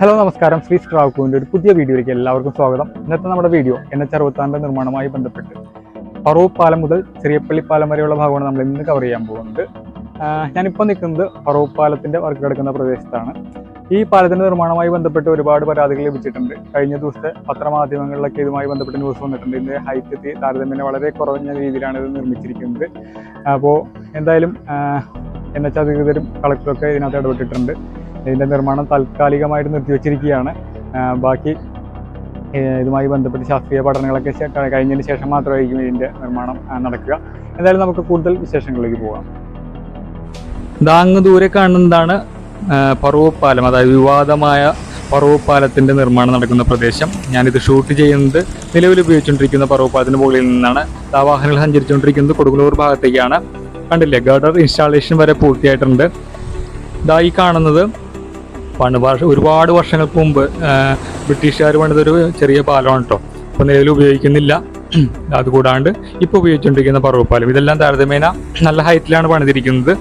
Hello നമസ്കാരം. ശ്രീ സ്ട്രാക്കുവിന്റെ ഒരു പുതിയ വീഡിയോയിലേക്ക് എല്ലാവർക്കും സ്വാഗതം. ഇന്നത്തെ നമ്മുടെ വീഡിയോ എൻ എച്ച് അറുപത്താറിന്റെ നിർമ്മാണവുമായി ബന്ധപ്പെട്ട്. പറവൂർ പാലം മുതൽ ചെറിയപ്പള്ളി പാലം വരെയുള്ള ഭാഗമാണ് നമ്മൾ ഇന്ന് കവർ ചെയ്യാൻ പോകുന്നത്. ഞാനിപ്പോൾ നിൽക്കുന്നത് പറവൂർ പാലത്തിന്റെ വർക്ക് കിടക്കുന്ന പ്രദേശത്താണ്. ഈ പാലത്തിന്റെ നിർമ്മാണവുമായി ബന്ധപ്പെട്ട് ഒരുപാട് പരാതികൾ ലഭിച്ചിട്ടുണ്ട്. കഴിഞ്ഞ ദിവസത്തെ പത്രമാധ്യമങ്ങളിലൊക്കെ ഇതുമായി ബന്ധപ്പെട്ട് ന്യൂസ് വന്നിട്ടുണ്ട്. ഇതിന്റെ ഹൈറ്റ് താരതമ്യേന വളരെ കുറഞ്ഞ രീതിയിലാണ് ഇത് നിർമ്മിച്ചിരിക്കുന്നത്. അപ്പോൾ എന്തായാലും എൻ എച്ച് അധികൃതരും കളക്ടറൊക്കെ ഇതിനകത്ത് ഇടപെട്ടിട്ടുണ്ട്. ഇതിന്റെ നിർമ്മാണം താൽക്കാലികമായിട്ട് നിർത്തിവെച്ചിരിക്കുകയാണ്. ബാക്കി ഇതുമായി ബന്ധപ്പെട്ട് ശാസ്ത്രീയ പഠനങ്ങളൊക്കെ കഴിഞ്ഞതിന് ശേഷം മാത്രമായിരിക്കും ഇതിന്റെ നിർമ്മാണം നടക്കുക. എന്തായാലും നമുക്ക് കൂടുതൽ വിശേഷങ്ങളിലേക്ക് പോകാം. ദാങ് ദൂരെ കാണുന്നതാണ് പറവൂർ പാലം അതായത് വിവാദമായ പറവൂർ നിർമ്മാണം നടക്കുന്ന പ്രദേശം. ഞാനിത് ഷൂട്ട് ചെയ്യുന്നത് നിലവിൽ ഉപയോഗിച്ചുകൊണ്ടിരിക്കുന്ന പറവൂർ മുകളിൽ നിന്നാണ്. ആ വാഹനങ്ങൾ സഞ്ചരിച്ചുകൊണ്ടിരിക്കുന്നത് കൊടുങ്ങല്ലൂർ ഭാഗത്തേക്കാണ്. കണ്ടില്ലേ? ഗഡർ ഇൻസ്റ്റാളേഷൻ വരെ പൂർത്തിയായിട്ടുണ്ട്. ഇതായി കാണുന്നത് പണ്ട് വർഷ ഒരുപാട് വർഷങ്ങൾക്ക് മുമ്പ് ബ്രിട്ടീഷുകാർ പണിതൊരു ചെറിയ പാലമാണ് കേട്ടോ അപ്പോൾ നിലവിൽ ഉപയോഗിക്കുന്നില്ല. അതുകൂടാണ്ട് ഇപ്പോൾ ഉപയോഗിച്ചുകൊണ്ടിരിക്കുന്ന പറവപ്പാലം ഇതെല്ലാം താരതമ്യേന നല്ല ഹൈറ്റിലാണ് പണിതിരിക്കുന്നത്.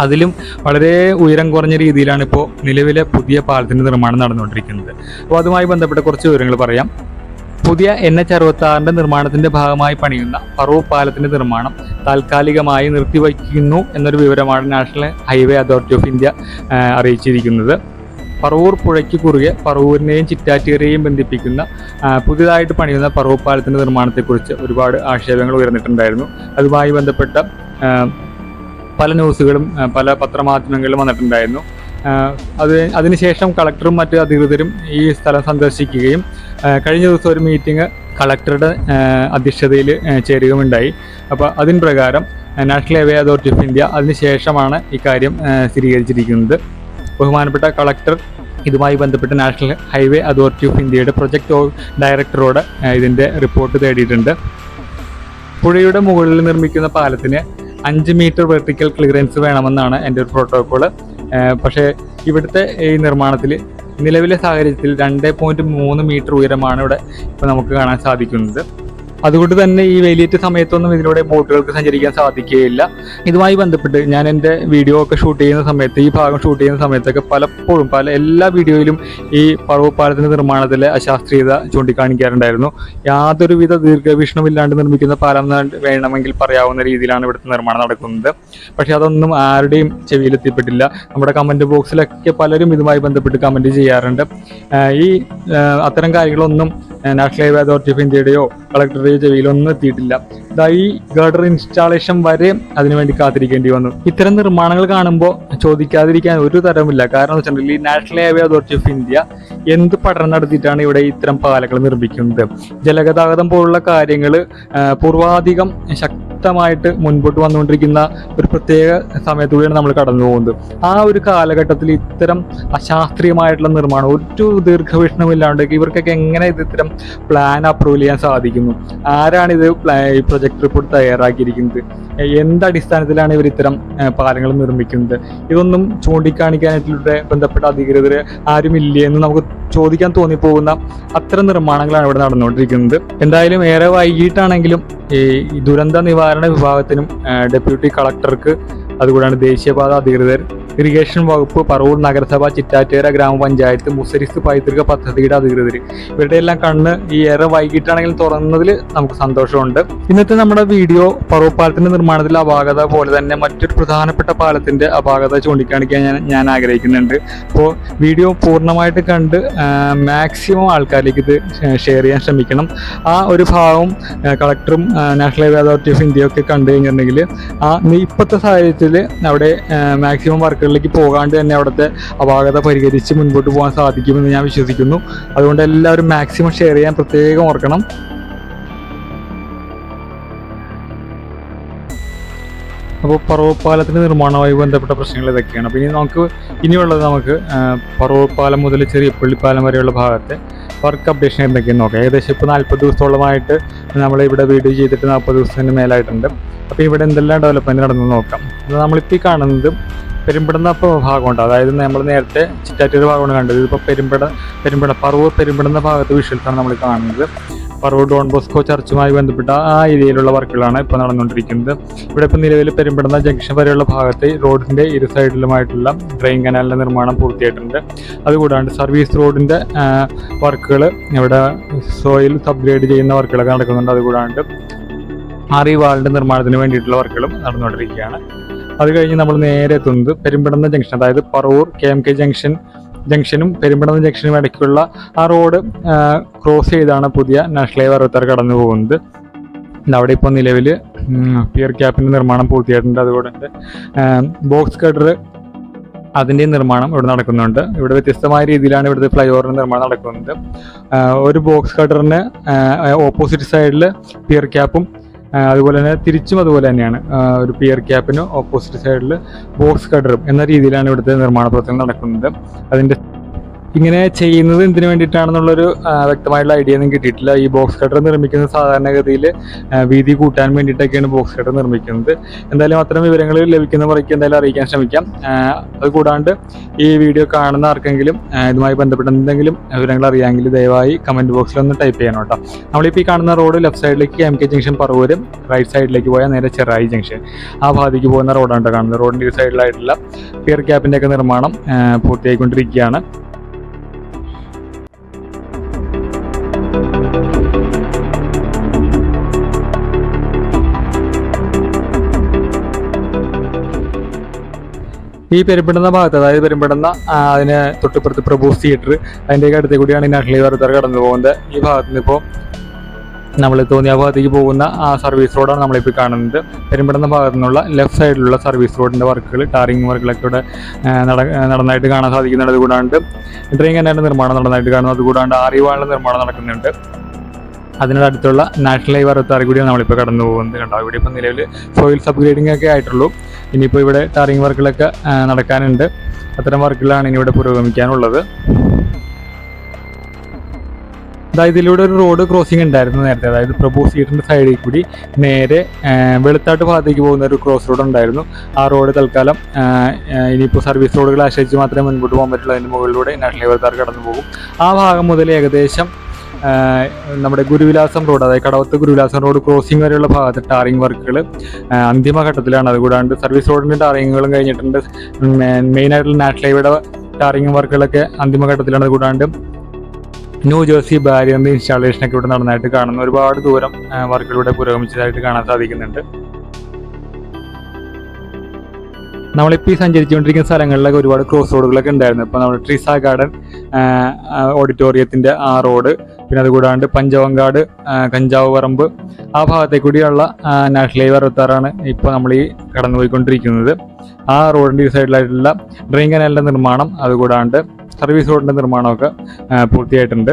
അതിലും വളരെ ഉയരം കുറഞ്ഞ രീതിയിലാണ് ഇപ്പോൾ നിലവിലെ പുതിയ പാലത്തിന്റെ നിർമ്മാണം നടന്നുകൊണ്ടിരിക്കുന്നത്. അപ്പോൾ അതുമായി ബന്ധപ്പെട്ട കുറച്ച് വിവരങ്ങൾ പറയാം. പുതിയ എൻ എച്ച് അറുപത്തി ആറിന്റെ നിർമ്മാണത്തിന്റെ ഭാഗമായി പണിയുന്ന പറവൂർ പാലത്തിന്റെ നിർമ്മാണം താൽക്കാലികമായി നിർത്തിവയ്ക്കുന്നു എന്നൊരു വിവരമാണ് national highway authority of India അറിയിച്ചിരിക്കുന്നത്. പറവൂർ പുഴയ്ക്ക് കുറുകെ പറവൂരിനെയും ചിറ്റാറ്റേരെയും ബന്ധിപ്പിക്കുന്ന പുതിയതായിട്ട് പണിയുന്ന പറവൂർ പാലത്തിന്റെ നിർമ്മാണത്തെക്കുറിച്ച് ഒരുപാട് ആക്ഷേപങ്ങൾ ഉയർന്നിട്ടുണ്ടായിരുന്നു. അതുമായി ബന്ധപ്പെട്ട പല ന്യൂസുകളും പല പത്രമാധ്യമങ്ങളിലും വന്നിട്ടുണ്ടായിരുന്നു. അത് അതിനുശേഷം കളക്ടറും മറ്റ് അധികൃതരും ഈ സ്ഥലം സന്ദർശിക്കുകയും കഴിഞ്ഞ ദിവസം ഒരു മീറ്റിംഗ് കളക്ടറുടെ അധ്യക്ഷതയിൽ ചേരുകയുണ്ടായി അപ്പോൾ അതിന് പ്രകാരം national highway authority of India അതിനുശേഷമാണ് ഇക്കാര്യം സ്ഥിരീകരിച്ചിരിക്കുന്നത്. ബഹുമാനപ്പെട്ട കളക്ടർ ഇതുമായി ബന്ധപ്പെട്ട് നാഷണൽ ഹൈവേ അതോറിറ്റി ഓഫ് ഇന്ത്യയുടെ പ്രൊജക്ട് ഡയറക്ടറോട് ഇതിന്റെ റിപ്പോർട്ട് തേടിയിട്ടുണ്ട്. പുഴയുടെ മുകളിൽ നിർമ്മിക്കുന്ന പാലത്തിന് അഞ്ച് മീറ്റർ വെർട്ടിക്കൽ ക്ലിയറൻസ് വേണമെന്നാണ് എന്റെ ഒരു പ്രോട്ടോകോൾ പക്ഷേ ഇവിടുത്തെ ഈ നിർമ്മാണത്തിൽ നിലവിലെ സാഹചര്യത്തിൽ രണ്ട് പോയിന്റ് മൂന്ന് മീറ്റർ ഉയരമാണ് ഇവിടെ ഇപ്പോൾ നമുക്ക് കാണാൻ സാധിക്കുന്നത്. അതുകൊണ്ട് തന്നെ ഈ വേലിയേറ്റ സമയത്തൊന്നും ഇതിലൂടെ ബോട്ടുകൾക്ക് സഞ്ചരിക്കാൻ സാധിക്കുകയില്ല. ഇതുമായി ബന്ധപ്പെട്ട് ഞാൻ എന്റെ വീഡിയോ ഒക്കെ ഷൂട്ട് ചെയ്യുന്ന സമയത്ത് ഈ ഭാഗം ഷൂട്ട് ചെയ്യുന്ന സമയത്തൊക്കെ പലപ്പോഴും പല എല്ലാ വീഡിയോയിലും ഈ പറവപ്പാലത്തിന്റെ നിർമ്മാണത്തിലെ അശാസ്ത്രീയത ചൂണ്ടിക്കാണിക്കാറുണ്ടായിരുന്നു. യാതൊരുവിധ ദീർഘവീക്ഷണമില്ലാണ്ട് നിർമ്മിക്കുന്ന പാലം വേണമെങ്കിൽ പറയാവുന്ന രീതിയിലാണ് ഇവിടുത്തെ നിർമ്മാണം നടക്കുന്നത്. പക്ഷേ അതൊന്നും ആരുടെയും ചെവിയിലെത്തിപ്പെട്ടില്ല. നമ്മുടെ കമന്റ് ബോക്സിലൊക്കെ പലരും ഇതുമായി ബന്ധപ്പെട്ട് കമന്റ് ചെയ്യാറുണ്ട്. ഈ അത്തരം കാര്യങ്ങളൊന്നും നാഷണൽ ഹൈവേ അതോറിറ്റി ഓഫ് ഇന്ത്യയുടെയോ കളക്ടറുടെയോ ചെവിയിലൊന്നും എത്തിയിട്ടില്ല. ഇതാ ഈ ഗർഡർ ഇൻസ്റ്റാളേഷൻ വരെ അതിനുവേണ്ടി കാത്തിരിക്കേണ്ടി വന്നു. ഇത്തരം നിർമ്മാണങ്ങൾ കാണുമ്പോൾ ചോദിക്കാതിരിക്കാൻ ഒരു തരമില്ല കാരണം വെച്ചിട്ടുണ്ടെങ്കിൽ national highway authority of India എന്ത് പഠനം നടത്തിയിട്ടാണ് ഇവിടെ ഇത്തരം പാലങ്ങൾ നിർമ്മിക്കുന്നത്? ജലഗതാഗതം പോലുള്ള കാര്യങ്ങൾ പൂർവാധികം ശക്തമായിട്ട് മുൻപോട്ട് വന്നുകൊണ്ടിരിക്കുന്ന ഒരു പ്രത്യേക സമയത്തൂടെയാണ് നമ്മൾ കടന്നു പോകുന്നത്. ആ ഒരു കാലഘട്ടത്തിൽ ഇത്തരം അശാസ്ത്രീയമായിട്ടുള്ള നിർമ്മാണം ഒരു ദീർഘവീക്ഷണമില്ലാണ്ട് ഇവർക്കൊക്കെ എങ്ങനെ ഇത് ഇത്തരം പ്ലാൻ അപ്രൂവ് ചെയ്യാൻ സാധിക്കുന്നു? ആരാണ് ഇത് ഈ പ്രൊജക്ട് റിപ്പോർട്ട് തയ്യാറാക്കിയിരിക്കുന്നത്? എന്തടിസ്ഥാനത്തിലാണ് ഇവർ ഇത്തരം പാലങ്ങൾ നിർമ്മിക്കുന്നത്? ഇതൊന്നും ചൂണ്ടിക്കാണിക്കാനായിട്ടുള്ള ബന്ധപ്പെട്ട അധികൃതർ ആരുമില്ലേ എന്ന് നമുക്ക് ചോദിക്കാൻ തോന്നിപ്പോകുന്ന അത്തരം നിർമ്മാണങ്ങളാണ് ഇവിടെ നടന്നുകൊണ്ടിരിക്കുന്നത്. എന്തായാലും ഏറെ വൈകിട്ടാണെങ്കിലും ഈ ദുരന്ത നിവാരണ വിഭാഗത്തിനും ഏ, ഡെപ്യൂട്ടി കളക്ടർക്ക് അതുകൂടാണ് ദേശീയപാത അധികൃതർ ഇറിഗേഷൻ വകുപ്പ് പറവൂർ നഗരസഭ ചിറ്റാറ്റേര ഗ്രാമപഞ്ചായത്ത് മുസരിസ് പൈതൃക പദ്ധതിയുടെ അധികൃതർ ഇവരുടെ എല്ലാം കണ്ണ് ഈ ഏറെ വൈകിട്ടാണെങ്കിലും തുറന്നതിൽ നമുക്ക് സന്തോഷമുണ്ട്. ഇന്നത്തെ നമ്മുടെ വീഡിയോ പറവൂർ പാലത്തിന്റെ നിർമ്മാണത്തിലെ അപാകത പോലെ തന്നെ മറ്റൊരു പ്രധാനപ്പെട്ട പാലത്തിന്റെ അപാകത ചൂണ്ടിക്കാണിക്കാൻ ഞാൻ ഞാൻ ആഗ്രഹിക്കുന്നുണ്ട്. അപ്പോൾ വീഡിയോ പൂർണമായിട്ട് കണ്ട് മാക്സിമം ആൾക്കാരിലേക്ക് ഇത് ഷെയർ ചെയ്യാൻ ശ്രമിക്കണം. ആ ഒരു ഭാഗം കളക്ടറും നാഷണൽ ഹൈവേ അതോറിറ്റി ഓഫ് ഇന്ത്യയൊക്കെ കണ്ടു കഴിഞ്ഞിട്ടുണ്ടെങ്കിൽ ആ ഇപ്പോഴത്തെ സാഹചര്യത്തിൽ അവിടെ മാക്സിമം വർക്കുകളിലേക്ക് പോകാണ്ട് തന്നെ അവിടുത്തെ അപാകത പരിഹരിച്ച് മുൻപോട്ട് പോകാൻ സാധിക്കുമെന്ന് ഞാൻ വിശ്വസിക്കുന്നു. അതുകൊണ്ട് എല്ലാവരും മാക്സിമം ഷെയർ ചെയ്യാൻ പ്രത്യേകം ഓർക്കണം. അപ്പോൾ പറവപ്പാലത്തിന്റെ നിർമ്മാണവുമായി ബന്ധപ്പെട്ട പ്രശ്നങ്ങൾ ഇതൊക്കെയാണ്. അപ്പോൾ ഇനി നമുക്ക് ഇനിയുള്ളത് നമുക്ക് ആ, മുതൽ ചെറിയ പള്ളിപ്പാലം വരെയുള്ള ഭാഗത്തെ വർക്ക് അപ്ഡേഷൻ എന്തൊക്കെയാണ് നോക്കാം. ഏകദേശം ഇപ്പോൾ നാൽപ്പത് ദിവസത്തോളമായിട്ട് നമ്മൾ ഇവിടെ വീഡിയോ ചെയ്തിട്ട് നാൽപ്പത് ദിവസത്തിന് മേലായിട്ടുണ്ട്. അപ്പോൾ ഇവിടെ എന്തെല്ലാം ഡെവലപ്മെന്റ് നടന്നു നോക്കാം. അത് നമ്മളിപ്പോൾ കാണുന്നത് പെരുമ്പടന്ന ഭാഗമുണ്ട്. അതായത് നമ്മൾ നേരത്തെ ചിറ്റാറ്റൂർ ഭാഗമാണ് കണ്ടത്. ഇതിപ്പോൾ പെരുമ്പട പെരുമ്പട പറവൂർ പെരുമ്പടന്ന ഭാഗത്ത് വിഷ്വൽസാണ് നമ്മൾ കാണുന്നത്. പറവൂർ ഡോൺ ബോസ്കോ ചർച്ചുമായി ബന്ധപ്പെട്ട ആ ഏരിയയിലുള്ള വർക്കുകളാണ് ഇപ്പോൾ നടന്നുകൊണ്ടിരിക്കുന്നത്. ഇവിടെ ഇപ്പോൾ നിലവിൽ പെരുമ്പടുന്ന ജംഗ്ഷൻ വരെയുള്ള ഭാഗത്ത് റോഡിന്റെ ഇരു സൈഡിലുമായിട്ടുള്ള ഡ്രെയിൻ കനാലിന്റെ നിർമ്മാണം പൂർത്തിയായിട്ടുണ്ട്. അതുകൂടാണ്ട് സർവീസ് റോഡിന്റെ വർക്കുകൾ ഇവിടെ സോയിൽ സബ്ഗ്രേഡ് ചെയ്യുന്ന വർക്കുകളൊക്കെ നടക്കുന്നുണ്ട്. അതുകൂടാണ്ട് ആറി വാളിന്റെ നിർമ്മാണത്തിന് വേണ്ടിയിട്ടുള്ള വർക്കുകളും നടന്നുകൊണ്ടിരിക്കുകയാണ്. അത് കഴിഞ്ഞ് നമ്മൾ നേരെ എത്തുന്നത് പെരുമ്പടന്ന ജംഗ്ഷൻ അതായത് Paravur K M K junction ജംഗ്ഷനും Perumpadanna ജംഗ്ഷനും ഇടയ്ക്കുള്ള ആ റോഡ് ക്രോസ് ചെയ്താണ് പുതിയ നാഷണൽ ഹൈവേ അറുപത്താറ് കടന്നു പോകുന്നത്. അവിടെ ഇപ്പോൾ നിലവിൽ പിയർ ക്യാപ്പിന്റെ നിർമ്മാണം പൂർത്തിയായിട്ടുണ്ട്. അതുകൊണ്ട് ബോക്സ് കട്ടർ അതിന്റെ നിർമ്മാണം ഇവിടെ നടക്കുന്നുണ്ട്. ഇവിടെ വ്യത്യസ്തമായ രീതിയിലാണ് ഇവിടുത്തെ ഫ്ലൈ ഓവറിന്റെ നിർമ്മാണം നടക്കുന്നത്. ഒരു ബോക്സ് കട്ടറിന് ഓപ്പോസിറ്റ് സൈഡിൽ പിയർ ക്യാപ്പും അതുപോലെ തന്നെ തിരിച്ചും അതുപോലെ തന്നെയാണ്. ഒരു പിയർ ക്യാപ്പിന് ഓപ്പോസിറ്റ് സൈഡിൽ ബോക്സ് കട്ടറും എന്ന രീതിയിലാണ് ഇവിടുത്തെ നിർമ്മാണ പ്രവർത്തനം നടക്കുന്നത്. അതിന്റെ ഇങ്ങനെ ചെയ്യുന്നത് എന്തിനു വേണ്ടിയിട്ടാണെന്നുള്ളൊരു വ്യക്തമായിട്ടുള്ള ഐഡിയ ഒന്നും കിട്ടിയിട്ടില്ല. ഈ ബോക്സ് കട്ടർ നിർമ്മിക്കുന്നത് സാധാരണഗതിയിൽ വീതി കൂട്ടാൻ വേണ്ടിയിട്ടൊക്കെയാണ് ബോക്സ് കട്ടർ നിർമ്മിക്കുന്നത്. എന്തായാലും അത്തരം വിവരങ്ങൾ ലഭിക്കുന്ന മുറയ്ക്ക് എന്തായാലും അറിയിക്കാൻ ശ്രമിക്കാം. അതുകൂടാണ്ട് ഈ വീഡിയോ കാണുന്ന ആർക്കെങ്കിലും ഇതുമായി ബന്ധപ്പെട്ട എന്തെങ്കിലും വിവരങ്ങൾ അറിയാമെങ്കിൽ ദയവായി കമന്റ് ബോക്സിൽ ഒന്ന് ടൈപ്പ് ചെയ്യണം കേട്ടോ. നമ്മളിപ്പോൾ ഈ കാണുന്ന റോഡ് ലെഫ്റ്റ് സൈഡിലേക്ക് എം കെ ജംഗ്ഷൻ പറവൂരും റൈറ്റ് സൈഡിലേക്ക് പോയാൽ നേരെ ചെറായി ജംഗ്ഷൻ ആ ഭാഗത്തേക്ക് പോകുന്ന റോഡാണ് കാണുന്നത്. റോഡിന്റെ ഈ സൈഡിലായിട്ടുള്ള പിയർ ക്യാപ്പിന്റെ ഒക്കെ നിർമ്മാണം പൂർത്തിയായിക്കൊണ്ടിരിക്കുകയാണ്. ഈ പെരുമ്പടുന്ന ഭാഗത്ത് അതായത് പെരുമ്പടുന്ന അതിന് തൊട്ടിപ്പുറത്ത് പ്രഭൂസ് തിയേറ്റർ അതിന്റെയൊക്കെ അടുത്തേ കൂടിയാണ് ഈ നഹ്ലി വർദ്ധർ കടന്നു പോകുന്നത്. ഈ ഭാഗത്ത് നിന്ന് ഇപ്പോൾ നമ്മൾ തോന്നിയ ഭാഗത്തേക്ക് പോകുന്ന ആ സർവീസ് റോഡാണ് നമ്മളിപ്പോൾ കാണുന്നത്. പെരുമ്പടന്ന ഭാഗത്തു നിന്നുള്ള ലെഫ്റ്റ് സൈഡിലുള്ള സർവീസ് റോഡിന്റെ വർക്കുകൾ ടാറിങ് വർക്കുകളൊക്കെ ഇവിടെ നടന്നായിട്ട് കാണാൻ സാധിക്കുന്നുണ്ട്. അതുകൂടാണ്ട് ഡ്രെയിൻ കനാലിന്റെ നിർമ്മാണം നടന്നായിട്ട് കാണുന്നു. അതുകൂടാണ്ട് ആറിവാളിന്റെ നിർമ്മാണം നടക്കുന്നുണ്ട്. അതിനടുത്തുള്ള നാഷണൽ ഹൈവേ അറുപത്താറ് കൂടിയാണ് നമ്മളിപ്പോൾ കടന്നു പോകുന്നത് കണ്ടോ? ഇവിടെ ഇപ്പോൾ നിലവിൽ സോയിൽസ് അപ്ഗ്രേഡിംഗ് ഒക്കെ ആയിട്ടുള്ളൂ. ഇനിയിപ്പോൾ ഇവിടെ ടാറിങ് വർക്കുകളൊക്കെ നടക്കാനുണ്ട്. അത്തരം വർക്കുകളാണ് ഇനി ഇവിടെ പുരോഗമിക്കാനുള്ളത്. അതായത് ഇതിലൂടെ ഒരു റോഡ് ക്രോസിംഗ് ഉണ്ടായിരുന്നു നേരത്തെ. അതായത് പ്രഭു സീറ്റിന്റെ സൈഡിൽ കൂടി നേരെ വെളുത്താട്ട് ഭാഗത്തേക്ക് പോകുന്ന ഒരു ക്രോസ് റോഡ് ഉണ്ടായിരുന്നു. ആ റോഡ് തൽക്കാലം ഇനിയിപ്പോൾ സർവീസ് റോഡുകൾ ആശ്രയിച്ച് മാത്രമേ മുൻപോട്ട് പോകാൻ പറ്റുള്ളൂ. അതിന് മുകളിലൂടെ നാഷണൽ താർ കടന്നു പോകും. ആ ഭാഗം മുതൽ ഏകദേശം നമ്മുടെ ഗുരുവിലാസം റോഡ് അതായത് കടവത്ത് ഗുരുവിലാസം റോഡ് ക്രോസിംഗ് വരെയുള്ള ഭാഗത്ത് ടാറിംഗ് വർക്കുകൾ അന്തിമഘട്ടത്തിലാണ് അതുകൂടാണ്ട് സർവീസ് റോഡിന്റെ ടാറിങ്ങുകളും കഴിഞ്ഞിട്ടുണ്ട്. മെയിനായിട്ടുള്ള നാഷണൽ ഹൈവേയുടെ ടാറിംഗ് വർക്കുകളൊക്കെ അന്തിമഘട്ടത്തിലാണ് അതുകൂടാണ്ട് ന്യൂ ജേഴ്സി ബാരിയറിന്റെ ഇൻസ്റ്റാളേഷൻ ഒക്കെ ഇവിടെ നടന്നതായിട്ട് കാണുന്നു. ഒരുപാട് ദൂരം വർക്കുകളിലൂടെ പുരോഗമിച്ചതായിട്ട് കാണാൻ സാധിക്കുന്നുണ്ട്. നമ്മളിപ്പോൾ ഈ സഞ്ചരിച്ചുകൊണ്ടിരിക്കുന്ന സ്ഥലങ്ങളിലൊക്കെ ഒരുപാട് ക്രോസ് റോഡുകളൊക്കെ ഉണ്ടായിരുന്നു. ഇപ്പോൾ നമ്മൾ ട്രീസ ഗാർഡൻ ഓഡിറ്റോറിയത്തിന്റെ ആ റോഡ് പിന്നെ അതുകൂടാണ്ട് പഞ്ചവങ്കാട് ആ, കഞ്ചാവ് പറമ്പ് ആ ഭാഗത്തെ കൂടിയുള്ള നാഷണൽ ഹൈവേ അറുപത്താറാണ് ഇപ്പോൾ നമ്മൾ ഈ കടന്നുപോയിക്കൊണ്ടിരിക്കുന്നത്. ആ റോഡിന്റെ ഈ സൈഡിലായിട്ടുള്ള ഡ്രെയിൻ കനാലിന്റെ നിർമ്മാണം അതുകൂടാണ്ട് സർവീസ് റോഡിന്റെ നിർമ്മാണമൊക്കെ പൂർത്തിയായിട്ടുണ്ട്.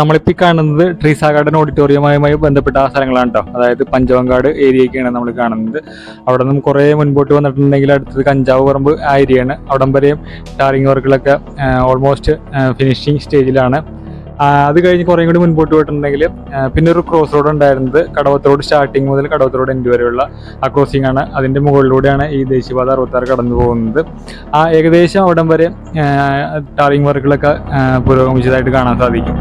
നമ്മളിപ്പോൾ കാണുന്നത് ട്രീസ ഗാർഡൻ ഓഡിറ്റോറിയവുമായി ബന്ധപ്പെട്ട ആ സ്ഥലങ്ങളാണ് കേട്ടോ അതായത് പഞ്ചവങ്കാട് ഏരിയയൊക്കെയാണ് നമ്മൾ കാണുന്നത്. അവിടെ നിന്നും കുറേ മുൻപോട്ട് വന്നിട്ടുണ്ടെങ്കിൽ അടുത്തത് കഞ്ചാവ് പറമ്പ് ആ ഏരിയയാണ്. അവിടം വരെയും ടാറിങ് വർക്കുകളൊക്കെ ഓൾമോസ്റ്റ് ഫിനിഷിങ് സ്റ്റേജിലാണ് അത് കഴിഞ്ഞ് കുറേ കൂടി മുൻപോട്ട് പോയിട്ടുണ്ടെങ്കിൽ പിന്നെ ഒരു ക്രോസ് റോഡ് ഉണ്ടായിരുന്നത് കടവത്ത് റോഡ് സ്റ്റാർട്ടിങ് മുതൽ കടവത്ത് റോഡ് എൻഡ് വരെയുള്ള ആ ക്രോസിംഗ് ആണ്. അതിന്റെ മുകളിലൂടെയാണ് ഈ ദേശീയപാത അറുപത്താറ് കടന്നു പോകുന്നത്. ആ ഏകദേശം അവിടം വരെ ടാറിങ് വർക്കുകളൊക്കെ പുരോഗമിച്ചതായിട്ട് കാണാൻ സാധിക്കും.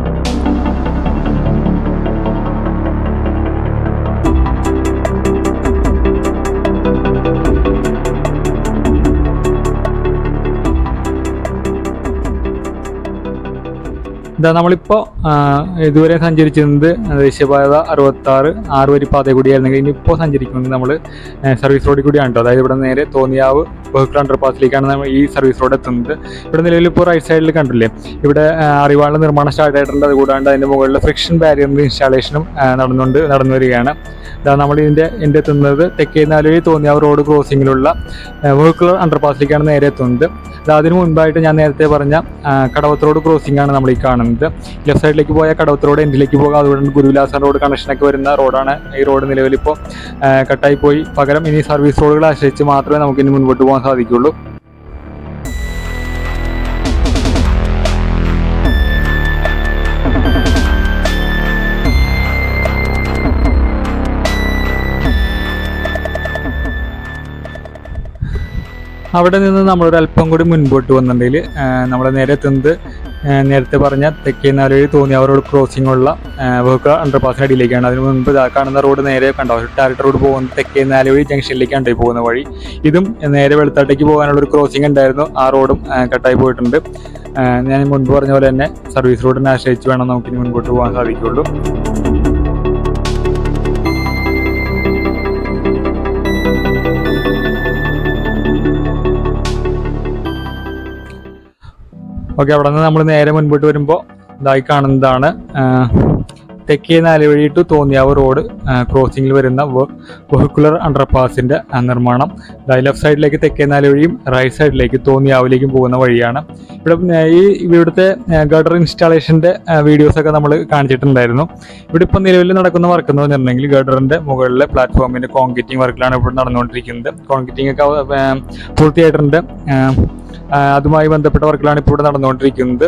ഇതാ നമ്മളിപ്പോൾ ഇതുവരെ സഞ്ചരിച്ചിരുന്നത് ദേശീയപാത അറുപത്തി ആറ് വരി പാത കൂടിയായിരുന്നെങ്കിൽ ഇനിയിപ്പോൾ സഞ്ചരിക്കുന്നത് നമ്മൾ സർവീസ് റോഡിൽ കൂടിയാണ് കേട്ടോ. അതായത് ഇവിടെ നേരെ തോന്നിയാവ് വെഹിക്കിൾ അണ്ടർപാസിലേക്കാണ് നമ്മൾ ഈ സർവീസ് റോഡ് എത്തുന്നത്. ഇവിടെ നിലവിൽ ഇപ്പോൾ റൈറ്റ് സൈഡിൽ കണ്ടില്ലേ ഇവിടെ അറിവാളിന്റെ നിർമ്മാണം സ്റ്റാർട്ട് ആയിട്ടുണ്ട്. അതുകൂടാണ്ട് അതിന്റെ മുകളിൽ ഫ്രിക്ഷൻ ബാരിയറിന്റെ ഇൻസ്റ്റാളേഷനും നടന്നുകൊണ്ട് നടന്നു വരികയാണ്. ഇതാ നമ്മൾ ഇതിന്റെ എന്റെ എത്തുന്നത് തെക്കേ നാലുവഴി തോന്നിയാവ് റോഡ് ക്രോസിങ്ങിലുള്ള വെഹിക്കിൾ അണ്ടർപാസിലേക്കാണ് നേരെ എത്തുന്നത്. അതിന് മുൻപായിട്ട് ഞാൻ നേരത്തെ പറഞ്ഞ കടവത്ത് റോഡ് ക്രോസിംഗ് ആണ് നമ്മൾ ഈ കാണുന്നത്. ലെഫ്റ്റ് സൈഡിലേക്ക് പോയ കടവത്ത് റോഡ് എൻഡിലേക്ക് പോകാം. അതുകൊണ്ട് ഗുരുവിലാസ റോഡ് കണക്ഷനൊക്കെ വരുന്ന റോഡാണ് ഈ റോഡ് നിലവിൽ നിലവിലിപ്പോൾ കട്ടായി പോയി പകരം ഇനി സർവീസ് റോഡുകൾ ആശ്രയിച്ച് മാത്രമേ നമുക്ക് ഇനി മുൻപോട്ട് പോകാൻ സാധിക്കുള്ളൂ. അവിടെ നിന്ന് നമ്മളൊരു അല്പം കൂടി മുൻപോട്ട് വന്നിട്ടുണ്ടെങ്കിൽ നമ്മൾ നേരെ എത്തുന്നത് നേരത്തെ പറഞ്ഞ തെക്കേനാല് വഴി തോന്നിയാവ് റോഡ് ക്രോസിംഗ് ഉള്ള വെഹിക്കിൾ അണ്ടർപാസിന് അടിയിലേക്കാണ്. അതിന് മുൻപ് ഇതാ കാണുന്ന റോഡ് നേരെ കണ്ടോ? ടാരറ്റ് റോഡ് പോകുന്ന തെക്കേനാല് വഴി ജംഗ്ഷനിലേക്കാണ് പോകുന്ന വഴി? ഇതും നേരെ വെളുത്താട്ടേക്ക് പോകാനുള്ള ഒരു ക്രോസിംഗ് ഉണ്ടായിരുന്നു. ആ റോഡും കട്ടായി പോയിട്ടുണ്ട്. ഞാൻ മുൻപ് പറഞ്ഞ പോലെ തന്നെ സർവീസ് റോഡിനെ ആശ്രയിച്ച് വേണം നമുക്ക് ഇനി മുൻപോട്ട് പോകാൻ സാധിക്കുള്ളൂ ഓക്കെ അവിടെ നിന്ന് നമ്മൾ നേരെ മുൻപോട്ട് വരുമ്പോൾ ഇതായി കാണുന്നതാണ് തെക്കേ നാലുവഴി ടു തോന്നിയാവ് റോഡ് ക്രോസിംഗിൽ വരുന്ന വെഹിക്കുലർ അണ്ടർപാസിന്റെ നിർമ്മാണം. ലെഫ്റ്റ് സൈഡിലേക്ക് തെക്കേ നാലുവഴിയും റൈറ്റ് സൈഡിലേക്ക് തോന്നിയാവിലേക്കും പോകുന്ന വഴിയാണ്. ഇവിടെ ഈ ഇവിടുത്തെ ഗഡർ ഇൻസ്റ്റാളേഷന്റെ വീഡിയോസ് ഒക്കെ നമ്മൾ കാണിച്ചിട്ടുണ്ടായിരുന്നു. ഇവിടെ ഇപ്പം നിലവിൽ നടക്കുന്ന വർക്ക് എന്ന് പറഞ്ഞിട്ടുണ്ടെങ്കിൽ ഗഡറിന്റെ മുകളിലെ പ്ലാറ്റ്ഫോമിന്റെ കോൺക്രീറ്റിംഗ് വർക്കിലാണ് ഇവിടെ നടന്നുകൊണ്ടിരിക്കുന്നത്. കോൺക്രീറ്റിംഗ് ഒക്കെ പൂർത്തിയായിട്ടുണ്ട്. അതുമായി ബന്ധപ്പെട്ട വർക്കിലാണ് ഇപ്പോൾ നടന്നുകൊണ്ടിരിക്കുന്നത്.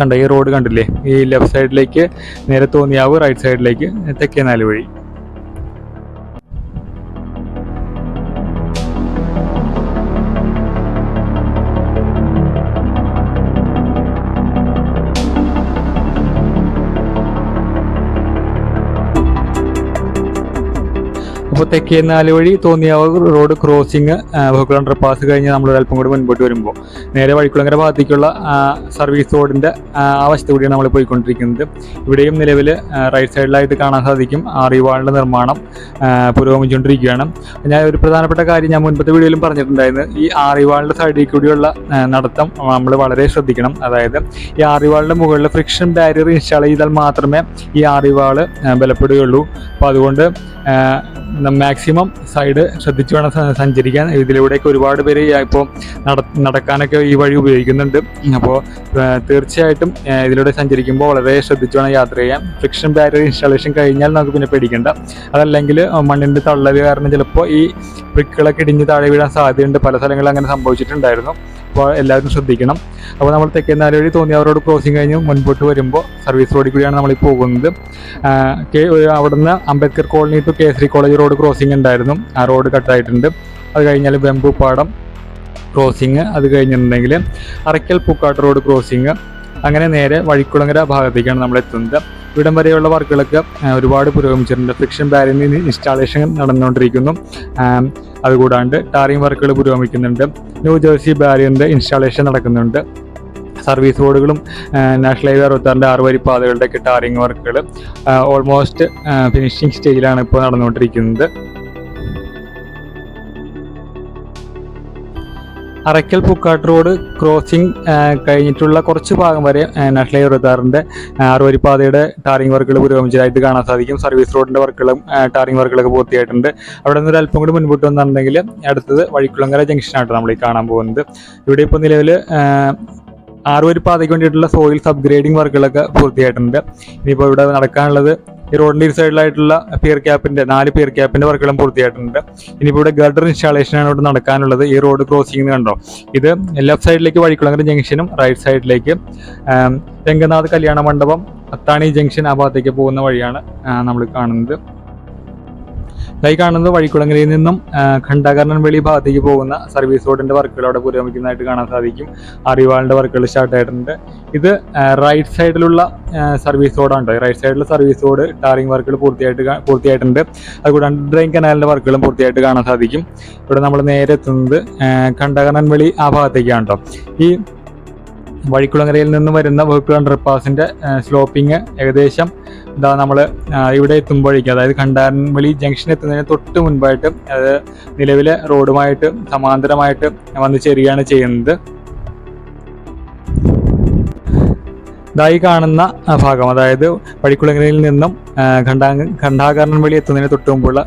കണ്ട ഈ റോഡ് കണ്ടില്ലേ? ഈ ലെഫ്റ്റ് സൈഡിലേക്ക് നേരെ തോന്നിയാവ് റൈറ്റ് സൈഡിലേക്ക് തെക്കേ നാല് വഴി. അപ്പോൾ തെക്കേ നാല് വഴി Thonniyav road crossing vehicle under pass കഴിഞ്ഞ് നമ്മൾ അല്പം കൂടി മുൻപോട്ട് വരുമ്പോൾ നേരെ വഴിക്കുളങ്ങര ഭാഗത്തേക്കുള്ള സർവീസ് റോഡിന്റെ ആ വശത്തു കൂടിയാണ് നമ്മൾ പോയിക്കൊണ്ടിരിക്കുന്നത്. ഇവിടെയും നിലവിൽ റൈറ്റ് സൈഡിലായിട്ട് കാണാൻ സാധിക്കും ആറിവാളിന്റെ നിർമ്മാണം പുരോഗമിച്ചുകൊണ്ടിരിക്കുകയാണ്. ഞാൻ ഒരു പ്രധാനപ്പെട്ട കാര്യം ഞാൻ മുൻപത്തെ വീഡിയോയിലും പറഞ്ഞിട്ടുണ്ടായിരുന്നു. ഈ ആറിവാളിന്റെ സൈഡിൽ കൂടിയുള്ള നടത്തം നമ്മൾ വളരെ ശ്രദ്ധിക്കണം. അതായത് ഈ ആറിവാളിന്റെ മുകളിൽ ഫ്രിക്ഷൻ ബാരിയർ ഇൻസ്റ്റാൾ ചെയ്താൽ മാത്രമേ ഈ ആറിവാൾ ആ, ബലപ്പെടുകയുള്ളൂ. അപ്പോൾ അതുകൊണ്ട് മാക്സിമം സൈഡ് ശ്രദ്ധിച്ചു വേണം സഞ്ചരിക്കാൻ. ഇതിലൂടെയൊക്കെ ഒരുപാട് പേര് ഇപ്പോൾ നടക്കാനൊക്കെ ഈ വഴി ഉപയോഗിക്കുന്നുണ്ട്. അപ്പോൾ തീർച്ചയായിട്ടും ഇതിലൂടെ സഞ്ചരിക്കുമ്പോൾ വളരെ ശ്രദ്ധിച്ചു വേണം യാത്ര ചെയ്യാൻ. ഫ്രിക്ഷൻ ബാരിയർ ഇൻസ്റ്റാളേഷൻ കഴിഞ്ഞാൽ നമുക്ക് പിന്നെ പേടിക്കണ്ട. അതല്ലെങ്കിൽ മണ്ണിന്റെ തള്ളൽ കാരണം ചിലപ്പോൾ ഈ ബ്രിക്കുകളൊക്കെ ഇടിഞ്ഞ് താഴെ വീഴാൻ സാധ്യതയുണ്ട്. പല സ്ഥലങ്ങളിൽ അങ്ങനെ സംഭവിച്ചിട്ടുണ്ടായിരുന്നു. എല്ലാവരും ശ്രദ്ധിക്കണം. അപ്പോൾ നമ്മൾ തെക്കേനാല് വഴി തോന്നിയവരോട് ക്രോസിങ് കഴിഞ്ഞ് മുൻപോട്ട് വരുമ്പോൾ സർവീസ് റോഡിൽ കൂടിയാണ് നമ്മൾ പോകുന്നത്. അവിടുന്ന് Ambedkar colony to Kesari college road crossing ഉണ്ടായിരുന്നു. ആ റോഡ് കട്ടായിട്ടുണ്ട് അത് കഴിഞ്ഞാൽ വെമ്പുപാടം ക്രോസിങ് അത് കഴിഞ്ഞിട്ടുണ്ടെങ്കിൽ അറയ്ക്കൽ പൂക്കാട്ട് റോഡ് ക്രോസിങ് അങ്ങനെ നേരെ വഴിക്കുളങ്ങര ഭാഗത്തേക്കാണ് നമ്മൾ എത്തുന്നത്. ഇവിടം വരെയുള്ള വർക്കുകളൊക്കെ ഒരുപാട് പുരോഗമിച്ചിട്ടുണ്ട്. ഫിക്ഷൻ ബാരിന് ഇൻസ്റ്റാളേഷൻ നടന്നുകൊണ്ടിരിക്കുന്നു. അതുകൂടാണ്ട് ടാറിംഗ് വർക്കുകൾ പുരോഗമിക്കുന്നുണ്ട്. ന്യൂ ജേഴ്സി ബാരിയറിന്റെ ഇൻസ്റ്റാളേഷൻ നടക്കുന്നുണ്ട്. സർവീസ് റോഡുകളും നാഷണൽ ഹൈവേ അറുപത്താറിന്റെ ആറ് വരി പാതകളുടെ ഒക്കെ ടാറിംഗ് വർക്കുകൾ ഓൾമോസ്റ്റ് ഫിനിഷിംഗ് സ്റ്റേജിലാണ് ഇപ്പോൾ നടന്നുകൊണ്ടിരിക്കുന്നത്. അറയ്ക്കൽ പൂക്കാട്ട് റോഡ് ക്രോസിംഗ് കഴിഞ്ഞിട്ടുള്ള കുറച്ച് ഭാഗം വരെ നാഷണൽ ഹൈവേ അറുപത്താറിന്റെ ആറുവരി പാതയുടെ ടാറിംഗ് വർക്കുകൾ പുരോഗമിച്ചതായിട്ട് കാണാൻ സാധിക്കും. സർവീസ് റോഡിന്റെ വർക്കുകളും ടാറിംഗ് വർക്കുകളൊക്കെ പൂർത്തിയായിട്ടുണ്ട്. അവിടെ നിന്ന് ഒരു അല്പം കൂടി മുൻപോട്ട് വന്നിട്ടുണ്ടെങ്കിൽ അടുത്തത് വഴിക്കുളങ്ങര ജംഗ്ഷനായിട്ട് നമ്മൾ ഈ കാണാൻ പോകുന്നത്. ഇവിടെ ഇപ്പോൾ നിലവിൽ ആറുവരി പാതയ്ക്ക് വേണ്ടിയിട്ടുള്ള സോയിൽ അപ്ഗ്രേഡിംഗ് വർക്കുകളൊക്കെ പൂർത്തിയായിട്ടുണ്ട്. ഇനിയിപ്പോൾ ഇവിടെ നടക്കാനുള്ളത് ഈ റോഡിന്റെ ഇരു സൈഡിലായിട്ടുള്ള പിയർ ക്യാപ്പിന്റെ നാല് പിയർ ക്യാപ്പിന്റെ വർക്കുകളും പൂർത്തിയായിട്ടുണ്ട്. ഇനിയിപ്പോൾ ഇവിടെ ഗഡർ ഇൻസ്റ്റാളേഷൻ ആണ് ഇവിടെ നടക്കാനുള്ളത്. ഈ റോഡ് ക്രോസിംഗ് കണ്ടോ? ഇത് ലെഫ്റ്റ് സൈഡിലേക്ക് വഴിക്കുളങ്ങര ജംഗ്ഷനും റൈറ്റ് സൈഡിലേക്ക് രംഗനാഥ് കല്യാണ മണ്ഡപം അത്താണി ജംഗ്ഷൻ ആ ഭാഗത്തേക്ക് പോകുന്ന വഴിയാണ് നമ്മൾ കാണുന്നത്. ഇതായി കാണുന്നത് വഴിക്കുളങ്ങരയിൽ നിന്നും ഘണ്ടാകർണൻ വെളി ഭാഗത്തേക്ക് പോകുന്ന സർവീസ് റോഡിന്റെ വർക്കുകൾ അവിടെ പുരോഗമിക്കുന്നതായിട്ട് കാണാൻ സാധിക്കും. അറിവാളിന്റെ വർക്കുകൾ സ്റ്റാർട്ട് ആയിട്ടുണ്ട്. ഇത് റൈറ്റ് സൈഡിലുള്ള സർവീസ് റോഡാണ് റൈറ്റ് സൈഡിലെ സർവീസ് റോഡ് ടാറിംഗ് വർക്കുകൾ പൂർത്തിയായിട്ട് പൂർത്തിയായിട്ടുണ്ട്. അതുകൂടാണ്ട് ഡ്രെയിൻ കനാലിന്റെ വർക്കുകളും പൂർത്തിയായിട്ട് കാണാൻ സാധിക്കും. ഇവിടെ നമ്മൾ നേരെ എത്തുന്നത് ഘണ്ടാകർണൻ വെളി ആ ഭാഗത്തേക്കാണ് കേട്ടോ. ഈ വഴിക്കുളങ്ങരയിൽ നിന്ന് വരുന്ന വെഹിക്കിൾ അണ്ടർപാസിന്റെ സ്ലോപ്പിംഗ് ഏകദേശം ഇതാ നമ്മൾ ഇവിടെ എത്തുമ്പോഴേക്കും അതായത് കണ്ടാരൻവലി ജംഗ്ഷൻ എത്തുന്നതിന് തൊട്ട് മുൻപായിട്ട് അത് നിലവിലെ റോഡുമായിട്ട് സമാന്തരമായിട്ട് വന്ന് ചേരുകയാണ് ചെയ്യുന്നത്. ഇതായി കാണുന്ന ഭാഗം. അതായത് പടിക്കുളങ്ങരയിൽ നിന്നും ഖണ്ഡാ ഖണ്ഡാകരണം വഴി എത്തുന്നതിന് തൊട്ട് മുമ്പുള്ള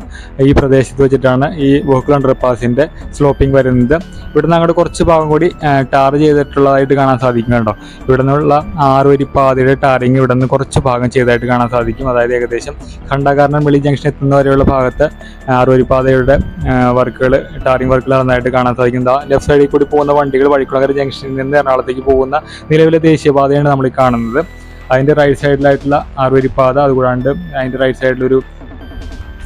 ഈ പ്രദേശത്ത് വെച്ചിട്ടാണ് ഈ ബോഹുക്കുളം അണ്ടർ പാസിന്റെ സ്ലോപ്പിംഗ് വരുന്നത്. ഇവിടുന്ന് അങ്ങോട്ട് കുറച്ച് ഭാഗം കൂടി ടാർ ചെയ്തിട്ടുള്ളതായിട്ട് കാണാൻ സാധിക്കും കേട്ടോ. ഇവിടെ നിന്നുള്ള ആറ് വരി പാതയുടെ ടാറിങ് ഇവിടെ നിന്ന് കുറച്ച് ഭാഗം ചെയ്തതായിട്ട് കാണാൻ സാധിക്കും. അതായത് ഏകദേശം ഖണ്ഡാകരണം വെളി ജംഗ്ഷൻ എത്തുന്ന വരെയുള്ള ഭാഗത്ത് ആറ് വരി പാതയുടെ വർക്കുകൾ ടാറിങ് വർക്കുകൾ നടന്നതായിട്ട് കാണാൻ സാധിക്കും. ലെഫ്റ്റ് സൈഡിൽ കൂടി പോകുന്ന വണ്ടികൾ വഴിക്കുളങ്ങര ജംഗ്ഷനിൽ നിന്ന് എറണാകുളത്തേക്ക് പോകുന്ന നിലവിലെ ദേശീയപാതയാണ് നമ്മൾ ഈ കാണുന്നത് അതിന്റെ റൈറ്റ് സൈഡിലായിട്ടുള്ള ആറുവരി പാത അതുകൂടാണ്ട് അതിന്റെ റൈറ്റ് സൈഡിലൊരു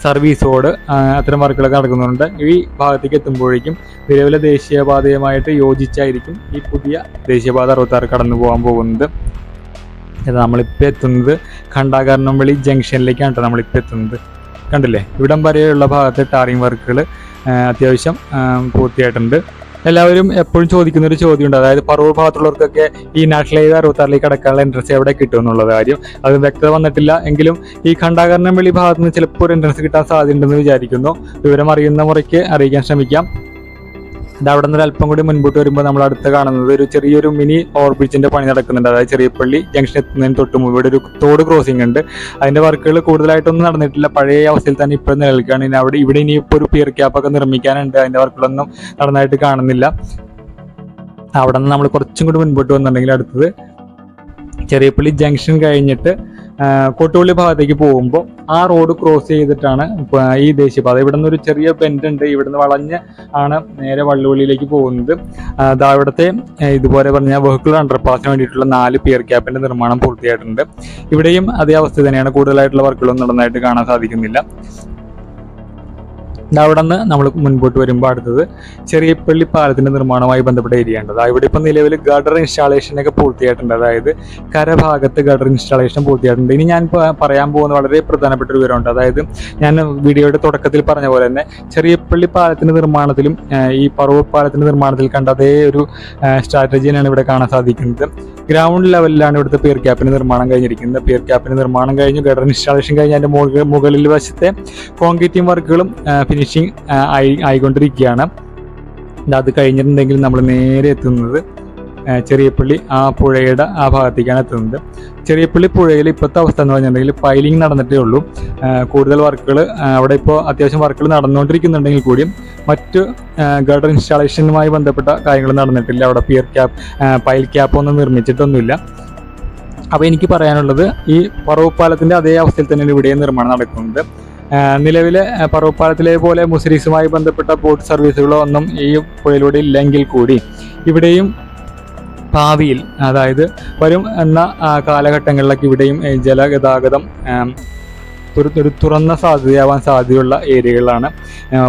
സർവീസ് റോഡ് അത്തരം വർക്കുകളൊക്കെ നടക്കുന്നുണ്ട്. ഈ ഭാഗത്തേക്ക് എത്തുമ്പോഴേക്കും നിലവിലെ ദേശീയപാതയുമായിട്ട് യോജിച്ചായിരിക്കും ഈ പുതിയ ദേശീയപാത അറുപത്താറ് കടന്നു പോകാൻ പോകുന്നത്. നമ്മളിപ്പോൾ എത്തുന്നത് ഖണ്ടാകർണംവെളി ജംഗ്ഷനിലേക്കാണ് കേട്ടോ നമ്മളിപ്പോൾ എത്തുന്നത്. കണ്ടില്ലേ? ഇവിടം വരെയുള്ള ഭാഗത്ത് ടാറിംഗ് വർക്കുകൾ അത്യാവശ്യം പൂർത്തിയായിട്ടുണ്ട്. എല്ലാവരും എപ്പോഴും ചോദിക്കുന്ന ഒരു ചോദ്യമുണ്ട്. അതായത് പറവൂർ ഭാഗത്തുള്ളവർക്കൊക്കെ ഈ നാഷണൽ ഹൈവേ അറുപത്താറിലേക്ക് കടക്കാനുള്ള എൻട്രൻസ് എവിടെ കിട്ടും എന്നുള്ള കാര്യം. അത് വ്യക്തത വന്നിട്ടില്ല. എങ്കിലും ഈ ഖണ്ഡാകരണം വെളി ഭാഗത്ത് നിന്ന് ചിലപ്പോൾ ഒരു എൻട്രൻസ് കിട്ടാൻ സാധ്യതയുണ്ടെന്ന് വിചാരിക്കുന്നു. വിവരം അറിയുന്ന മുറയ്ക്ക് അറിയിക്കാൻ ശ്രമിക്കാം. ഇത് അവിടെ നിന്ന് അല്പം കൂടി മുൻപോട്ട് വരുമ്പോൾ നമ്മൾ അടുത്ത് കാണുന്നത് ഒരു ചെറിയൊരു മിനി ഓവർബ്രിഡ്ജിന്റെ പണി നടക്കുന്നുണ്ട്. അതായത് ചെറിയപ്പള്ളി ജംഗ്ഷൻ എത്തുന്നതിന് തൊട്ട് മുമ്പ്. ഇവിടെ ഒരു തോട് ക്രോസിംഗ് ഉണ്ട്. അതിന്റെ വർക്കുകൾ കൂടുതലായിട്ടൊന്നും നടന്നിട്ടില്ല. പഴയ അവസ്ഥയിൽ തന്നെ ഇപ്പോഴും നിലനിൽക്കുകയാണ്. ഇനി അവിടെ ഇവിടെ ഇനിയിപ്പോൾ ഒരു പിയർ ക്യാപ്പ് ഒക്കെ നിർമ്മിക്കാനുണ്ട്. അതിന്റെ വർക്കുകളൊന്നും നടന്നതായിട്ട് കാണുന്നില്ല. അവിടെ നിന്ന് നമ്മൾ കുറച്ചും കൂടി മുൻപോട്ട് വന്നിട്ടുണ്ടെങ്കിൽ അടുത്തത് ചെറിയപ്പള്ളി ജംഗ്ഷൻ കഴിഞ്ഞിട്ട് കോട്ടുപള്ളി ഭാഗത്തേക്ക് പോകുമ്പോൾ ആ റോഡ് ക്രോസ് ചെയ്തിട്ടാണ് ഈ ദേശീയപാത. ഇവിടെ നിന്ന് ഒരു ചെറിയ ബെൻഡ് ഉണ്ട്. ഇവിടെ നിന്ന് വളഞ്ഞ് ആണ് നേരെ വള്ളുവള്ളിയിലേക്ക് പോകുന്നത്. ഏ, ഇതുപോലെ പറഞ്ഞ വെഹിക്കിൾ അണ്ടർപാസിന് വേണ്ടിയിട്ടുള്ള നാല് പിയർ ക്യാപ്പിന്റെ നിർമ്മാണം പൂർത്തിയായിട്ടുണ്ട്. ഇവിടെയും അതേ അവസ്ഥ തന്നെയാണ്. കൂടുതലായിട്ടുള്ള വർക്കുകളൊന്നും നടന്നതായിട്ട് കാണാൻ സാധിക്കുന്നില്ല. അവിടെ നിന്ന് നമ്മൾ മുൻപോട്ട് വരുമ്പോൾ അടുത്തത് ചെറിയ ചെറിയപ്പള്ളി പാലത്തിന്റെ നിർമ്മാണവുമായി ബന്ധപ്പെട്ട ഏരിയ ഉണ്ട്. ഇവിടെ ഇപ്പോൾ നിലവിൽ ഗഡർ ഇൻസ്റ്റാളേഷനൊക്കെ പൂർത്തിയായിട്ടുണ്ട്. അതായത് കരഭാഗത്ത് ഗഡർ ഇൻസ്റ്റാളേഷൻ പൂർത്തിയായിട്ടുണ്ട്. ഇനി ഞാൻ പറയാൻ പോകുന്ന വളരെ പ്രധാനപ്പെട്ട ഒരു വിവരമുണ്ട്. അതായത് ഞാൻ വീഡിയോയുടെ തുടക്കത്തിൽ പറഞ്ഞ പോലെ തന്നെ ചെറിയ ചെറിയപ്പള്ളി പാലത്തിന്റെ നിർമ്മാണത്തിലും ഈ പറവൂർ പാലത്തിന്റെ നിർമ്മാണത്തിൽ കണ്ട അതേ ഒരു സ്ട്രാറ്റജിയാണ് ഇവിടെ കാണാൻ സാധിക്കുന്നത്. ഗ്രൗണ്ട് ലെവലിലാണ് ഇവിടുത്തെ പിയർ ക്യാപ്പിന് നിർമ്മാണം കഴിഞ്ഞിരിക്കുന്നത്. പിയർ ക്യാപ്പിന് നിർമ്മാണം കഴിഞ്ഞു ഗഡർ ഇൻസ്റ്റാളേഷൻ കഴിഞ്ഞ് അതിന്റെ മുകളിൽ വശത്തെ കോൺക്രീറ്റിംഗ് വർക്കുകളും ഫിനിഷിങ് ആയി ആയിക്കൊണ്ടിരിക്കുകയാണ്. അത് കഴിഞ്ഞിട്ടുണ്ടെങ്കിൽ നമ്മൾ നേരെ എത്തുന്നത് ചെറിയപ്പള്ളി ആ പുഴയുടെ ആ ഭാഗത്തേക്കാണ് എത്തുന്നത്. ചെറിയപ്പള്ളി പുഴയിൽ ഇപ്പോഴത്തെ അവസ്ഥ എന്ന് പറഞ്ഞിട്ടുണ്ടെങ്കിൽ പൈലിംഗ് നടന്നിട്ടേ ഉള്ളൂ. കൂടുതൽ വർക്കുകൾ അവിടെ ഇപ്പോൾ അത്യാവശ്യം വർക്കുകൾ നടന്നുകൊണ്ടിരിക്കുന്നുണ്ടെങ്കിൽ കൂടിയും മറ്റ് ഗഡർ ഇൻസ്റ്റാളേഷനുമായി ബന്ധപ്പെട്ട കാര്യങ്ങൾ നടന്നിട്ടില്ല. അവിടെ പിയർ ക്യാപ്പ് പൈൽ ക്യാപ്പ് ഒന്നും നിർമ്മിച്ചിട്ടൊന്നുമില്ല. അപ്പോൾ എനിക്ക് പറയാനുള്ളത് ഈ പറവപ്പാലത്തിന്റെ അതേ അവസ്ഥയിൽ തന്നെയാണ് ഇവിടെ നിർമ്മാണം നടക്കുന്നത്. നിലവിലെ പറവപ്പാലത്തിലെ പോലെ മുസരീസുമായി ബന്ധപ്പെട്ട ബോട്ട് സർവീസുകളോ ഒന്നും ഈ പുഴയിലൂടെ ഇല്ലെങ്കിൽ കൂടി ഇവിടെയും ഭാവിയിൽ അതായത് വരും എന്ന കാലഘട്ടങ്ങളിലൊക്കെ ഇവിടെയും ജലഗതാഗതം ഒരു തുറന്ന സാധ്യതയാവാൻ സാധ്യതയുള്ള ഏരിയകളാണ്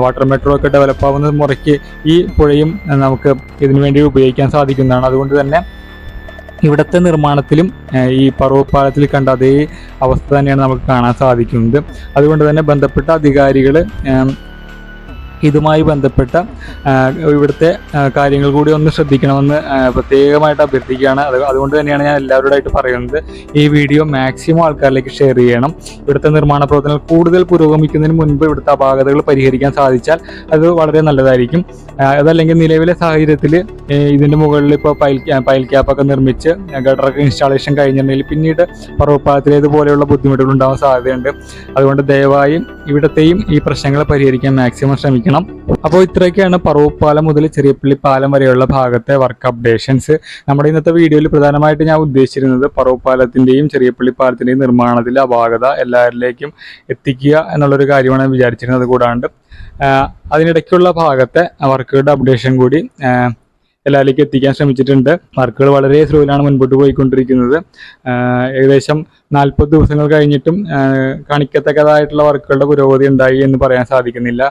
വാട്ടർ മെട്രോ ഒക്കെ ഡെവലപ്പ് ആവുന്ന മുറയ്ക്ക് ഈ പുഴയും നമുക്ക് ഇതിനു വേണ്ടി ഉപയോഗിക്കാൻ സാധിക്കുന്നതാണ്. അതുകൊണ്ട് തന്നെ ഇവിടുത്തെ നിർമ്മാണത്തിലും ഈ പർവപ്പാലത്തിൽ കണ്ട അതേ അവസ്ഥ തന്നെയാണ് നമുക്ക് കാണാൻ സാധിക്കുന്നത്. അതുകൊണ്ട് തന്നെ ബന്ധപ്പെട്ട അധികാരികൾ ഇതുമായി ബന്ധപ്പെട്ട ഇവിടുത്തെ കാര്യങ്ങൾ കൂടി ഒന്ന് ശ്രദ്ധിക്കണമെന്ന് പ്രത്യേകമായിട്ട് അഭ്യർത്ഥിക്കുകയാണ്. അത് അതുകൊണ്ട് തന്നെയാണ് ഞാൻ എല്ലാവരോടായിട്ട് പറയുന്നത്. ഈ വീഡിയോ മാക്സിമം ആൾക്കാരിലേക്ക് ഷെയർ ചെയ്യണം. ഇവിടുത്തെ നിർമ്മാണ പ്രവർത്തനങ്ങൾ കൂടുതൽ പുരോഗമിക്കുന്നതിന് മുൻപ് ഇവിടുത്തെ അപാകതകൾ പരിഹരിക്കാൻ സാധിച്ചാൽ അത് വളരെ നല്ലതായിരിക്കും. അതല്ലെങ്കിൽ നിലവിലെ സാഹചര്യത്തിൽ ഇതിന്റെ മുകളിൽ ഇപ്പോൾ പൈൽ പൈൽ ക്യാപ്പൊക്കെ നിർമ്മിച്ച് ഗഡറൊക്കെ ഇൻസ്റ്റാളേഷൻ കഴിഞ്ഞിട്ടുണ്ടെങ്കിൽ പിന്നീട് പർവപ്പാലത്തിലേതുപോലെയുള്ള ബുദ്ധിമുട്ടുകൾ ഉണ്ടാവാൻ സാധ്യതയുണ്ട്. അതുകൊണ്ട് ദയവായും ഇവിടത്തെയും ഈ പ്രശ്നങ്ങൾ പരിഹരിക്കാൻ മാക്സിമം ശ്രമിക്കണം അപ്പോൾ ഇത്രയൊക്കെയാണ് പറവപ്പാലം മുതൽ ചെറിയപ്പള്ളി പാലം വരെയുള്ള ഭാഗത്തെ വർക്ക് അപ്ഡേഷൻസ്. നമ്മുടെ ഇന്നത്തെ വീഡിയോയിൽ പ്രധാനമായിട്ട് ഞാൻ ഉദ്ദേശിച്ചിരുന്നത് പറവപ്പാലത്തിന്റെയും ചെറിയപ്പള്ളി പാലത്തിന്റെയും നിർമ്മാണത്തിലെ അപാകത എല്ലാവരിലേക്കും എത്തിക്കുക എന്നുള്ളൊരു കാര്യമാണ് ഞാൻ വിചാരിച്ചിരുന്നത് കൂടാണ്ട്. അതിനിടയ്ക്കുള്ള ഭാഗത്തെ വർക്കുകളുടെ അപ്ഡേഷൻ കൂടി എല്ലാവരിലേക്കും എത്തിക്കാൻ ശ്രമിച്ചിട്ടുണ്ട്. വർക്കുകൾ വളരെ സ്ലോയിലാണ് മുൻപോട്ട് പോയിക്കൊണ്ടിരിക്കുന്നത്. ഏകദേശം നാൽപ്പത് ദിവസങ്ങൾ കഴിഞ്ഞിട്ടും കാണിക്കത്തക്കതായിട്ടുള്ള വർക്കുകളുടെ പുരോഗതി ഉണ്ടായി എന്ന് പറയാൻ സാധിക്കുന്നില്ല.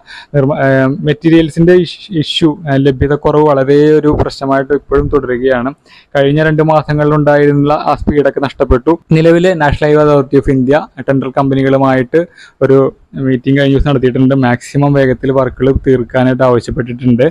മെറ്റീരിയൽസിന്റെ ഇഷ്യൂ ലഭ്യതക്കുറവ് വളരെ ഒരു പ്രശ്നമായിട്ട് ഇപ്പോഴും തുടരുകയാണ്. കഴിഞ്ഞ രണ്ട് മാസങ്ങളിൽ ഉണ്ടായിരുന്ന ആ സ്പീഡൊക്കെ നഷ്ടപ്പെട്ടു. നിലവിലെ national highway authority of India tender കമ്പനികളുമായിട്ട് ഒരു മീറ്റിംഗ് കഴിഞ്ഞ ദിവസം നടത്തിയിട്ടുണ്ട്. മാക്സിമം വേഗത്തിൽ വർക്കുകൾ തീർക്കാനായിട്ട് ആവശ്യപ്പെട്ടിട്ടുണ്ട്.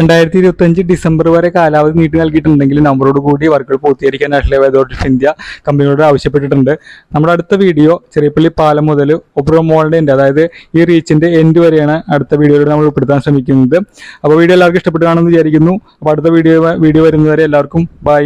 രണ്ടായിരത്തി ഇരുപത്തി അഞ്ച് ഡിസംബർ വരെ കാലാവധി നീട്ടി നൽകിയിട്ടുണ്ടെങ്കിൽ നമ്പറോട് കൂടി വർക്കുകൾ പൂർത്തീകരിക്കാൻ national highway authority of India കമ്പനിയോട് ആവശ്യപ്പെട്ടിട്ടുണ്ട്. നമ്മുടെ അടുത്ത വീഡിയോ ചെറിയപ്പള്ളി പാലം മുതൽ ഒബ്രോ മോളിന്റെ end, അതായത് ഈ റീച്ചിന്റെ എൻഡ് വരെയാണ് അടുത്ത വീഡിയോയിൽ നമ്മൾ ഉൾപ്പെടുത്താൻ ശ്രമിക്കുന്നത്. അപ്പോൾ വീഡിയോ എല്ലാവർക്കും ഇഷ്ടപ്പെട്ടു കാണുമെന്ന് വിചാരിക്കുന്നു. അപ്പോൾ അടുത്ത വീഡിയോ വീഡിയോ വരുന്നവരെ എല്ലാവർക്കും ബൈ